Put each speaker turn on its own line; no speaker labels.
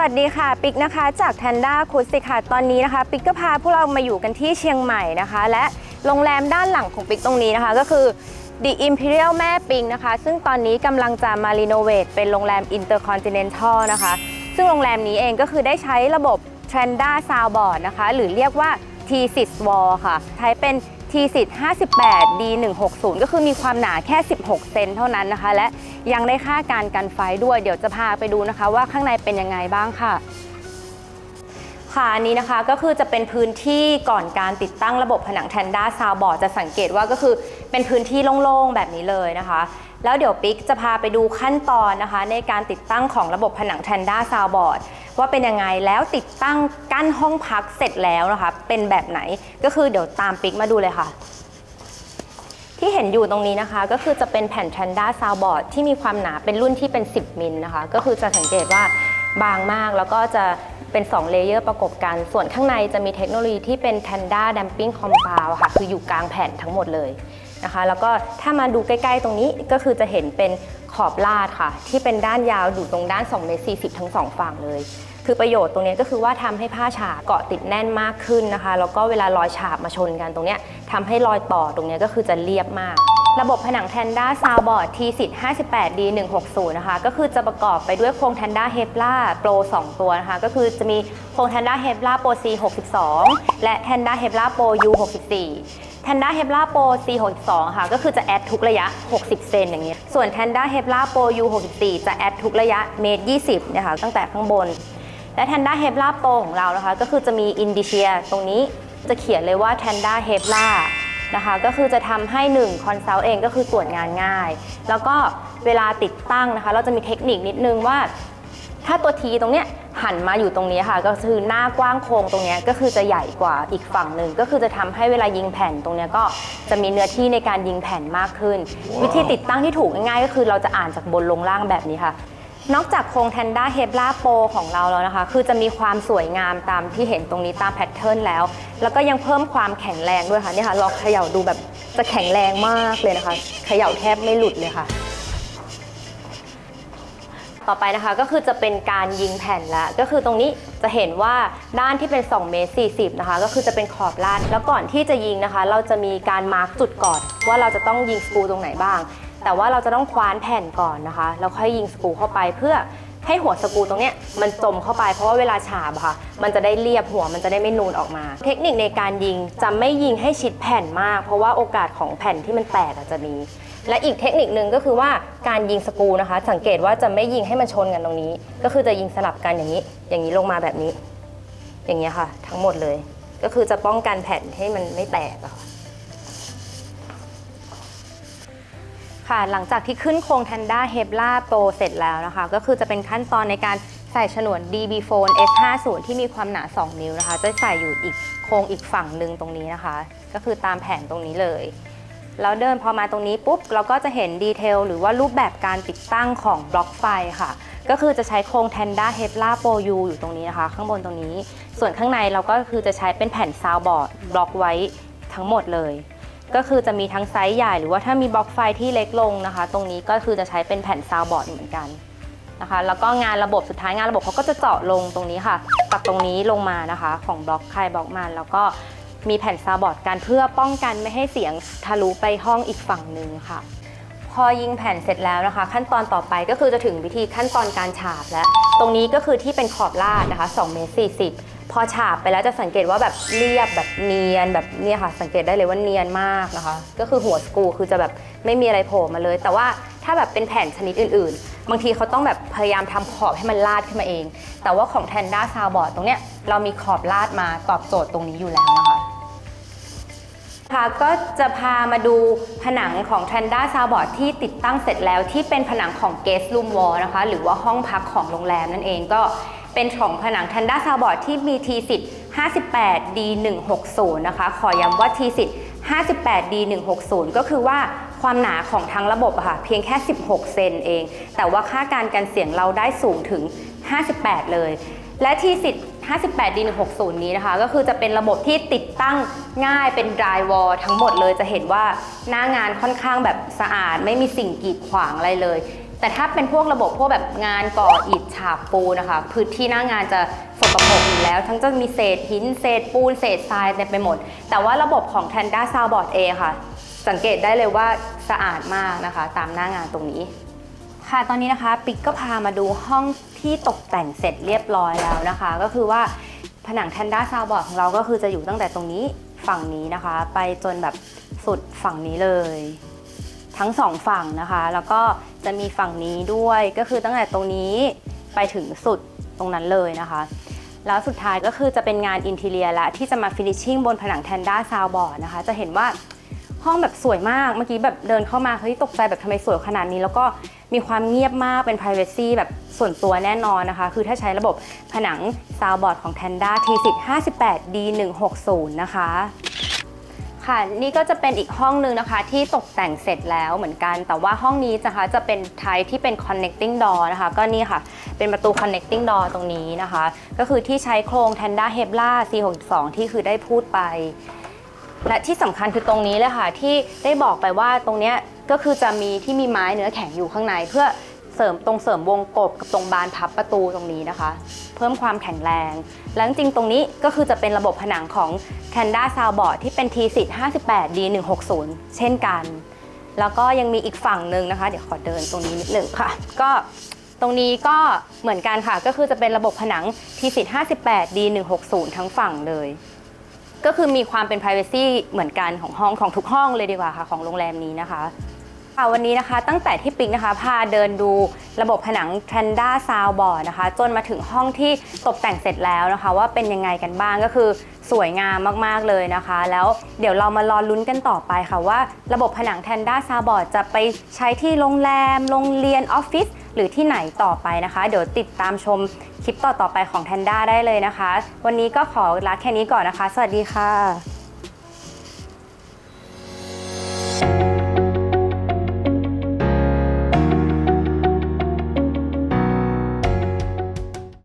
วัสดีค่ะ ปิกนะคะจากแทนด้าคูสิกค่ะ ตอนนี้นะคะ ปิกก็พาพวกเรามาอยู่กันที่เชียงใหม่นะคะ และโรงแรมด้านหลังของปิกตรงนี้นะคะ ก็คือ The Imperial แม่ปิงนะคะ ซึ่งตอนนี้กำลังจะมารีโนเวทเป็นโรงแรม Intercontinental นะคะ ซึ่งโรงแรมนี้เองก็คือได้ใช้ระบบ t r e n d a Soundboard นะคะ หรือเรียกว่า T6 Wall ค่ะ ใช้เป็น T10 58 D160 ก็คือมีความหนาแค่ 16 เซนเท่านั้นนะคะ และยังได้ค่าการกันไฟด้วย เดี๋ยวจะพาไปดูนะคะว่าข้างในเป็นยังไงบ้างค่ะ ค่ะอันนี้นะคะก็คือจะเป็นพื้นที่ก่อนการติดตั้งระบบผนังแทนด้าซาวบอร์ดจะสังเกตว่าก็คือเป็นพื้นที่โล่งๆแบบนี้เลยนะคะ แล้วเดี๋ยวปิ๊กจะพาไปดูขั้นตอนนะคะ ในการติดตั้งของระบบผนังแทนด้าซาวบอร์ดว่าเป็นยังไงแล้วติดตั้งกั้นห้องพักเสร็จแล้วนะคะ เป็นแบบไหนก็คือเดี๋ยวตามปิ๊กมาดูเลยค่ะ ที่เห็นอยู่ตรงนี้นะคะ ก็คือจะเป็นแผ่น t r a n d a Soundboard ที่มีความหนาเป็นรุ่นที่เป็น 10 มิลนะคะ ก็คือจะสังเกตว่าบางมากแล้วก็จะ เป็น2เลเยอร์ประกบกัน ส่วนข้างในจะมีเทคโนโลยีที่เป็น t a n d a Damping Compound ค่ะ คืออยู่กลางแผ่นทั้งหมดเลยนะคะ แล้วก็ถ้ามาดูใกล้ ๆ ตรงนี้ก็คือจะเห็นเป็นขอบลาดค่ะ ที่เป็นด้านยาวอยู่ตรงด้าน2เมตร40 ทั้งสองฝั่งเลย คือประโยชน์ตรงนี้ก็คือว่าทำให้ผ้าฉาบเกาะติดแน่นมากขึ้นนะคะ แล้วก็เวลารอยฉาบมาชนกันตรงเนี้ยทำให้รอยต่อตรงเนี้ยก็คือจะเรียบมาก ระบบผนังแทนด้าซาวบอร์ด T10 58D 160 นะคะ ก็คือจะประกอบไปด้วยโครงแทนด้าเฮปล่าโปร 2 ตัวนะคะ ก็คือจะมีโครงแทนด้าเฮปล่าโปร C 62 และแทนด้าเฮปล่าโปร U 64 แทนด้าเฮปลาโปร C 62 ค่ะ ก็คือจะแอดทุกระยะ 60 เซนอย่างเงี้ย ส่วนแทนด้าเฮปลาโปร U 64 จะแอดทุกระยะเมตร 20 นะคะ ตั้งแต่ข้างบน และแทนด้าเฮปลาโปรของเรานะคะ ก็คือจะมีอินดิเชียตรงนี้ จะเขียนเลยว่าแทนด้าเฮปลา นะคะ ก็คือจะทำให้1คอนซัลท์เองก็คือตรวจงานง่าย แล้วก็เวลาติดตั้งนะคะ เราจะมีเทคนิคนิดนึงว่า ถ้าตัวทีตรงเนี้ยหันมาอยู่ตรงนี้ค่ะ ก็คือหน้ากว้างโค้งตรงเนี้ยก็คือจะใหญ่กว่าอีกฝั่งหนึ่งก็คือจะทำให้เวลายิงแผ่นตรงเนี้ยก็จะมีเนื้อที่ในการยิงแผ่นมากขึ้น วิธีติดตั้งที่ถูกง่ายๆ ก็คือเราจะอ่านจากบนลงล่างแบบนี้ค่ะ นอกจากโครงแทนด้าเฮปลาโปของเราแล้วนะคะ คือจะมีความสวยงามตามที่เห็นตรงนี้ตามแพทเทิร์นแล้ว แล้วก็ยังเพิ่มความแข็งแรงด้วยค่ะนี่ค่ะลองเขย่าดูแบบจะแข็งแรงมากเลยนะคะเขย่าแทบไม่หลุดเลยค่ะ ต่อไปนะคะก็คือจะเป็นการยิงแผ่นแล้วก็คือตรงนี้จะเห็นว่าด้านที่เป็น 2 เมตร 40 นะคะ ก็คือจะเป็นขอบลาดแล้วก่อนที่จะยิงนะคะ เราจะมีการมาร์กจุดก่อนว่าเราจะต้องยิงสกูตรงไหนบ้าง แต่ว่าเราจะต้องคว้านแผ่นก่อนนะคะ แล้วค่อยยิงสกรูเข้าไปเพื่อให้หัวสกรูตรงเนี้ยมันจมเข้าไปเพราะว่าเวลาฉาบค่ะ มันจะได้เรียบหัวมันจะได้ไม่นูนออกมา เทคนิคในการยิงจะไม่ยิงให้ชิดแผ่นมาก เพราะว่าโอกาสของแผ่นที่มันแตกอาจจะมี และอีกเทคนิคนึงก็คือว่าการยิงสกรูนะคะ สังเกตว่าจะไม่ยิงให้มันชนกันตรงนี้ ก็คือจะยิงสลับกันอย่างนี้ อย่างนี้ลงมาแบบนี้ อย่างเงี้ยค่ะ ทั้งหมดเลย ก็คือจะป้องกันแผ่นให้มันไม่แตกอะค่ะ ค่ะ หลังจากที่ขึ้นโครง Tanda h e b l a Pro เสร็จแล้วนะคะ ก็คือจะเป็นขั้นตอนในการใส่ฉนวน DB Phone S50 ที่มีความหนา 2 นิ้วนะคะ จะใส่อยู่อีกโครงอีกฝั่งหนึ่งตรงนี้นะคะ ก็คือตามแผนตรงนี้เลยแล้วเดินพอมาตรงนี้ปุ๊บ เราก็จะเห็นดีเทลหรือว่ารูปแบบการติดตั้งของบล็อกไฟค่ะ ก็คือจะใช้โครง Tanda h e b l a Pro U อยู่ตรงนี้นะคะ ข้างบนตรงนี้ ส่วนข้างในเราก็คือจะใช้เป็นแผ่นซาวบอร์ดบล็อกไว้ทั้งหมดเลย ก็คือจะมีทั้งไซส์ใหญ่หรือว่าถ้ามีบล็อกไฟที่เล็กลงนะคะ ตรงนี้ก็คือจะใช้เป็นแผ่นซาวบอร์ดเหมือนกันนะคะ แล้วก็งานระบบสุดท้ายงานระบบเขาก็จะเจาะลงตรงนี้ค่ะจากตรงนี้ลงมานะคะ ของบล็อกใครบล็อกมันแล้วก็มีแผ่นซาวบอร์ดกันเพื่อป้องกันไม่ให้เสียงทะลุไปห้องอีกฝั่งหนึ่งค่ะ พอยิงแผ่นเสร็จแล้วนะคะ ขั้นตอนต่อไปก็คือจะถึงวิธีขั้นตอนการฉาบแล้ว ตรงนี้ก็คือที่เป็นขอบลาดนะคะ2เมตร40 พอฉาบไปแล้วจะสังเกตว่าแบบเรียบแบบเนียนแบบเนี่ยค่ะ สังเกตได้เลยว่าเนียนมากนะคะ ก็คือหัวสกรูคือจะแบบไม่มีอะไรโผล่มาเลย แต่ว่าถ้าแบบเป็นแผ่นชนิดอื่น ๆ บางทีเขาต้องแบบพยายามทำขอบให้มันลาดขึ้นมาเอง แต่ว่าของแทนด้าซาวบอร์ดตรงเนี้ยเรามีขอบลาดมาตอบโจทย์ตรงนี้อยู่แล้วนะคะ ค่ะก็จะพามาดูผนังของ Tranda Soundboard ที่ติดตั้งเสร็จแล้วที่เป็นผนังของ Guest Room Wall นะคะ หรือว่าห้องพักของโรงแรมนั่นเองก็เป็นของผนัง Tranda Soundboard ที่มี t 10 58 D 160 นะคะ ขอย้ำว่า t 10 58 D 160 ก็คือว่าความหนาของทั้งระบบอะค่ะเพียงแค่ 16 เซนเอง แต่ว่าค่าการกันเสียงเราได้สูงถึง 58 เลย และทีสิทธิ์ 58 D 160 นี้นะคะ ก็คือจะเป็นระบบที่ติดตั้งง่ายเป็น dry wall ทั้งหมดเลยจะเห็นว่าหน้างานค่อนข้างแบบสะอาด ไม่มีสิ่งกีดขวางอะไรเลย แต่ถ้าเป็นพวกระบบพวกแบบงานก่ออิฐฉาบปูนนะคะ พื้นที่หน้างานจะสกปรกอยู่แล้ว ทั้งจะมีเศษหินเศษปูนเศษทรายเต็มไปหมด แต่ว่าระบบของ Tanda Soundboard A ค่ะ สังเกตได้เลยว่าสะอาดมากนะคะ ตามหน้างานตรงนี้ ค่ะ ตอนนี้นะคะปิ๊กก็พามาดูห้องที่ตกแต่งเสร็จเรียบร้อยแล้วนะคะ ก็คือว่าผนัง Tanda Soundboard ของเราก็คือจะอยู่ตั้งแต่ตรงนี้ฝั่งนี้นะคะ ไปจนแบบสุดฝั่งนี้เลย ทั้งสองฝั่งนะคะ แล้วก็จะมีฝั่งนี้ด้วยก็คือตั้งแต่ตรงนี้ไปถึงสุดตรงนั้นเลยนะคะ แล้วสุดท้ายก็คือจะเป็นงานอินทีเลียและที่จะมาฟินิชชิ่งบนผนังแทนด้าซาวบอร์ดนะคะ จะเห็นว่า ห้องแบบสวยมาก เมื่อกี้แบบเดินเข้ามาเฮ้ยตกใจแบบทำไมสวยขนาดนี้ แล้วก็มีความเงียบมากเป็น p r i เวซีแบบส่วนตัวแน่นอนนะคะ คือถ้าใช้ระบบผนังซาวบอร์ดของ Tanda T10 58D160 นะคะค่ะนี่ก็จะเป็นอีกห้องหนึ่งนะคะที่ตกแต่งเสร็จแล้วเหมือนกัน แต่ว่าห้องนี้นะคะจะเป็นไทป์ที่เป็น connecting door นะคะ ก็นี่ค่ะ เป็นประตู connecting door ตรงนี้นะคะ ก็คือที่ใช้โครง Tanda Hebla C62 ที่คือได้พูดไป และที่สำคัญคือตรงนี้เลยค่ะ ที่ได้บอกไปว่าตรงเนี้ยก็คือจะมีที่มีไม้เนื้อแข็งอยู่ข้างใน เพื่อเสริมตรงเสริมวงกบกับตรงบานพับประตูตรงนี้นะคะ เพิ่มความแข็งแรง และจริงๆตรงนี้ก็คือจะเป็นระบบผนังของ Tanda Soundboard ที่เป็น T10 58D160 เช่นกัน แล้วก็ยังมีอีกฝั่งหนึ่งนะคะ เดี๋ยวขอเดินตรงนี้นิดหนึ่งค่ะ ก็ตรงนี้ก็เหมือนกันค่ะ ก็คือจะเป็นระบบผนัง T10 58D160 ทั้งฝั่งเลย ก็คือมีความเป็น p r i เวซีเหมือนกันของห้องของทุกห้องเลยดีกว่าค่ะของโรงแรมนี้นะคะค่ะวันนี้นะคะตั้งแต่ที่ปิ๊กนะคะพาเดินดูระบบผนัง Tranda Soundboard นะคะ จนมาถึงห้องที่ตกแต่งเสร็จแล้วนะคะ ว่าเป็นยังไงกันบ้างก็คือสวยงามมากๆเลยนะคะ แล้วเดี๋ยวเรามารอลุ้นกันต่อไปค่ะว่าระบบผนัง Tranda Soundboard จะไปใช้ที่โรงแรม โรงเรียนออฟฟิศหรือที่ไหนต่อไปนะคะ เดี๋ยวติดตามชม คลิปต่อๆไปของ Tanda ได้เลยนะคะ วันนี้ก็ขอลาแค่นี้ก่อนนะคะ สวัสดีค่ะ